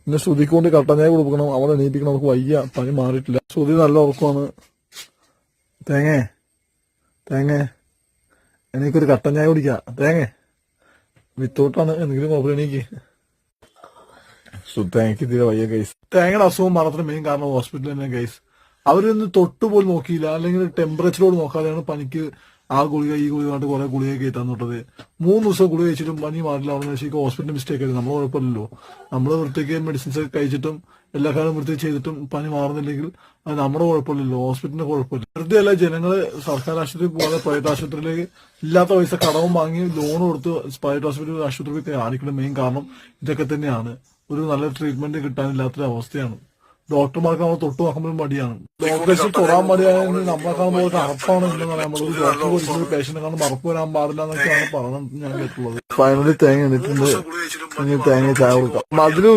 പിന്നെ ശ്രുതിക്ക് കൊണ്ട് കട്ടഞ്ഞായ കൊടുക്കണം. അവളെ എണീപ്പിക്കണം. അവൾക്ക് വയ്യ. പനി മാറിയിട്ടില്ല. ശ്രുതി നല്ല ഉറക്കമാണ് തേങ്ങേ. തേങ്ങേ. എനിക്കൊരു കട്ടഞ്ഞായ കുടിക്കാം. തേങ്ങേ. വിത്തൗട്ടാണ്. എന്തെങ്കിലും കുഴപ്പമില്ല എനിക്ക്. തേങ്ങയ്ക്ക് തീരെ വയ്യ ഗൈസ് തേങ്ങയുടെ അസുഖം മാത്രം മെയിൻ കാരണം ഹോസ്പിറ്റലിൽ തന്നെ ഗൈസ് അവരൊന്ന് തൊട്ട് പോലും നോക്കിയില്ല. അല്ലെങ്കിൽ ടെമ്പറേച്ചറോട് നോക്കാതെയാണ് പനിക്ക് ആ ഗുളിക ഈ ഗുളിക കൊണ്ട് കുറെ ഗുളിക കയറ്റാൻ തൊട്ടത് മൂന്ന് ദിവസം ഗുളിക കഴിച്ചിട്ടും പനി മാറില്ല അവന് ശരിക്കും ഹോസ്പിറ്റൽ മിസ്റ്റേക്ക് ആയിരുന്നു. നമ്മൾ കുഴപ്പമില്ലല്ലോ. നമ്മൾ വൃത്തിക്ക് മെഡിസിൻസ് ഒക്കെ കഴിച്ചിട്ടും എല്ലാ കാലം വൃത്തി ചെയ്തിട്ടും പനി മാറുന്നില്ലെങ്കിൽ അത് നമ്മുടെ കുഴപ്പമില്ലല്ലോ. ഹോസ്പിറ്റലിന് കുഴപ്പമില്ല. വെറുതെ അല്ല ജനങ്ങൾ സർക്കാർ ആശുപത്രി പോകാതെ പ്രൈവറ്റ് ആശുപത്രിയിലേക്ക് ഇല്ലാത്ത പൈസ കടവും വാങ്ങി ലോൺ കൊടുത്ത് പ്രൈവറ്റ് ഹോസ്പിറ്റൽ ആശുപത്രി കാണിക്കുന്ന മെയിൻ കാരണം ഇതൊക്കെ തന്നെയാണ്. ഒരു നല്ല ട്രീറ്റ്മെന്റ് കിട്ടാനില്ലാത്തൊരു അവസ്ഥയാണ് ഡോക്ടർമാർക്ക് നമ്മൾ തൊട്ട് നോക്കുമ്പോൾ മടിയാണ്. ഡോക്ടേഴ്സ് തൊടാൻ മടിയാണെങ്കിൽ നമ്മളെ കാണുമ്പോൾ അറപ്പാണ് എന്നാണ് നമ്മൾ ഡോക്ടർ ഒരിക്കലും പേഷ്യന്റ് കാണുമ്പോൾ മറപ്പ് വരാൻ പാടില്ല എന്നൊക്കെയാണ് പറഞ്ഞത് ഞാൻ കേട്ടുള്ളത് ഫൈനലി തേങ്ങ എന്നിട്ടുണ്ട് ഇനി തേങ്ങ ചായ കൊടുക്കാം. മധുരം